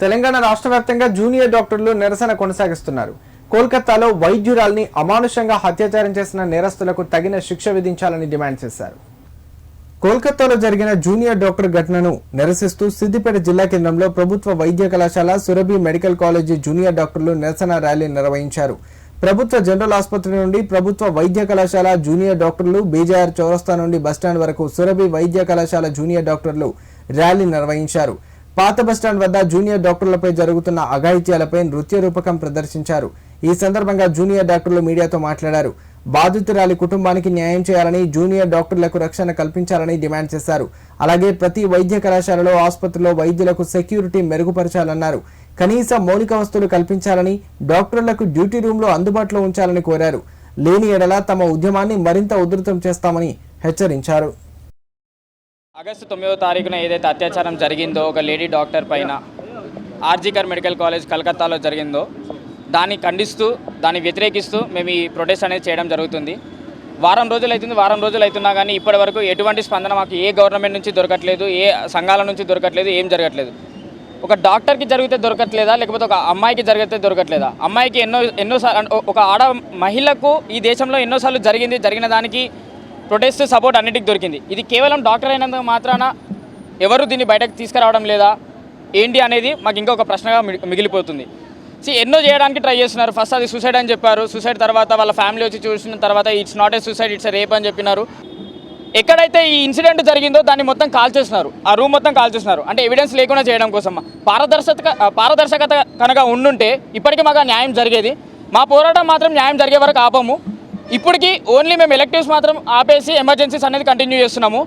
తెలంగాణ రాష్ట్ర వ్యాప్తంగా జూనియర్ డాక్టర్లు నిరసన కొనసాగిస్తున్నారు. కోల్కతాలో వైద్యురాల్ని అమానుషంగా హత్యాచారం చేసిన నేరస్తులకు తగిన శిక్ష విధించాలని డిమాండ్ చేశారు. కోల్కతాలో జరిగిన జూనియర్ డాక్టర్ ఘటనను నిరసిస్తూ సిద్దిపేట జిల్లా కేంద్రంలో ప్రభుత్వ వైద్య కళాశాల సురభి మెడికల్ కాలేజీ జూనియర్ డాక్టర్లు నిరసన ర్యాలీ నిర్వహించారు. ప్రభుత్వ జనరల్ ఆసుపత్రి నుండి ప్రభుత్వ వైద్య కళాశాల జూనియర్ డాక్టర్లు బీజేఆర్ చౌరస్తా నుండి బస్టాండ్ వరకు సురభి వైద్య కళాశాల జూనియర్ డాక్టర్లు ర్యాలీ నిర్వహించారు. పాత బస్టాండ్ వద్ద జూనియర్ డాక్టర్లపై జరుగుతున్న అఘాయిత్యాలపై నృత్య రూపకం ప్రదర్శించారు. ఈ సందర్భంగా జూనియర్ డాక్టర్లు మీడియాతో మాట్లాడారు. బాధితురాలి కుటుంబానికి న్యాయం చేయాలని జూనియర్ డాక్టర్లకు రక్షణ కల్పించాలని డిమాండ్ చేశారు. అలాగే ప్రతి వైద్య కళాశాలలో ఆసుపత్రిలో వైద్యులకు సెక్యూరిటీ మెరుగుపరచాలన్నారు. కనీస మౌలిక వస్తువులు కల్పించాలని డాక్టర్లకు డ్యూటీ రూమ్లో అందుబాటులో ఉంచాలని కోరారు. లేని ఎడల తమ ఉద్యమాన్ని మరింత ఉధృతం చేస్తామని హెచ్చరించారు. ఆగస్టు తొమ్మిదో తారీఖున ఏదైతే అత్యాచారం జరిగిందో ఒక లేడీ డాక్టర్ పైన ఆర్జీకర్ మెడికల్ కాలేజ్ కలకత్తాలో జరిగిందో దాన్ని ఖండిస్తూ దాన్ని వ్యతిరేకిస్తూ మేము ఈ ప్రొటెస్ట్ అనేది చేయడం జరుగుతుంది. వారం రోజులు అవుతుంది వారం రోజులు అవుతున్నా కానీ ఇప్పటి వరకు ఎటువంటి స్పందన మాకు ఏ గవర్నమెంట్ నుంచి దొరకట్లేదు ఏ సంఘాల నుంచి దొరకట్లేదు ఏం జరగట్లేదు. ఒక డాక్టర్కి జరిగితే దొరకట్లేదా లేకపోతే ఒక అమ్మాయికి జరిగితే దొరకట్లేదా? అమ్మాయికి ఎన్నో ఎన్నోసార్లు ఒక ఆడ మహిళకు ఈ దేశంలో ఎన్నోసార్లు జరిగింది జరిగిన దానికి ప్రొటెస్ట్ సపోర్ట్ అన్నిటికి దొరికింది. ఇది కేవలం డాక్టర్ అయినందుకు మాత్రాన ఎవరు దీన్ని బయటకు తీసుకురావడం లేదా ఏంటి అనేది మాకు ఇంకొక ప్రశ్నగా మిగి- మిగిలిపోతుంది. సి ఎన్నో చేయడానికి ట్రై చేస్తున్నారు. ఫస్ట్ అది సూసైడ్ అని చెప్పారు. సూసైడ్ తర్వాత వాళ్ళ ఫ్యామిలీ వచ్చి చూసిన తర్వాత it's not a suicide it's rape అని చెప్పినారు. ఎక్కడైతే ఈ ఇన్సిడెంట్ జరిగిందో దాన్ని మొత్తం కాల్ చేస్తున్నారు ఆ రూమ్ మొత్తం కాల్ చేస్తున్నారు అంటే ఎవిడెన్స్ లేకుండా చేయడం కోసం. పారదర్శక పారదర్శకత కనుక ఉండుంటే ఇప్పటికీ మాకు న్యాయం జరిగేది. మా పోరాటం మాత్రం న్యాయం జరిగే వరకు ఆపము. ఇప్పటికీ ఓన్లీ మేము ఎలక్టివ్స్ మాత్రం ఆపేసి ఎమర్జెన్సీస్ అనేది కంటిన్యూ చేస్తున్నాము.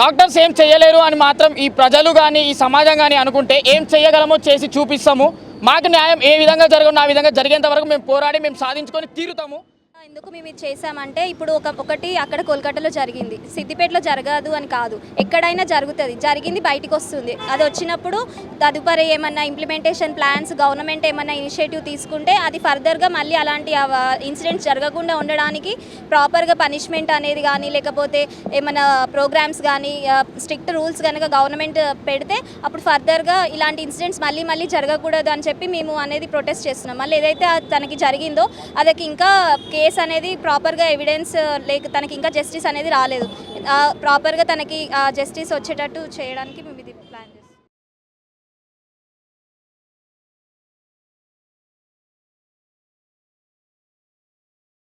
డాక్టర్స్ ఏం చేయలేరు అని మాత్రం ఈ ప్రజలు కానీ ఈ సమాజం కానీ అనుకుంటే ఏం చేయగలమో చేసి చూపిస్తాము. మాకు న్యాయం ఏ విధంగా జరగను ఆ విధంగా జరిగేంత వరకు మేము పోరాడి మేము సాధించుకొని తీరుతాము. ఎందుకు మేము ఇది చేసామంటే ఇప్పుడు ఒక ఒకటి అక్కడ కోల్కతాలో జరిగింది. సిద్దిపేటలో జరగదు అని కాదు. ఎక్కడైనా జరుగుతుంది. జరిగింది బయటికి వస్తుంది. అది వచ్చినప్పుడు తదుపరి ఏమన్నా ఇంప్లిమెంటేషన్ ప్లాన్స్ గవర్నమెంట్ ఏమన్నా ఇనిషియేటివ్ తీసుకుంటే అది ఫర్దర్గా మళ్ళీ అలాంటి ఇన్సిడెంట్స్ జరగకుండా ఉండడానికి ప్రాపర్గా పనిష్మెంట్ అనేది కానీ లేకపోతే ఏమైనా ప్రోగ్రామ్స్ కానీ స్ట్రిక్ట్ రూల్స్ కనుక గవర్నమెంట్ పెడితే అప్పుడు ఫర్దర్గా ఇలాంటి ఇన్సిడెంట్స్ మళ్ళీ మళ్ళీ జరగకూడదు అని చెప్పి మేము అనేది ప్రొటెస్ట్ చేస్తున్నాం. మళ్ళీ ఏదైతే తనకి జరిగిందో అదకి ఇంకా కేసు అనేది ప్రాపర్గా ఎవిడెన్స్ లేక తనకి ఇంకా జస్టిస్ అనేది రాలేదు. ప్రాపర్గా తనకి జస్టిస్ వచ్చేటట్టు చేయడానికి మేము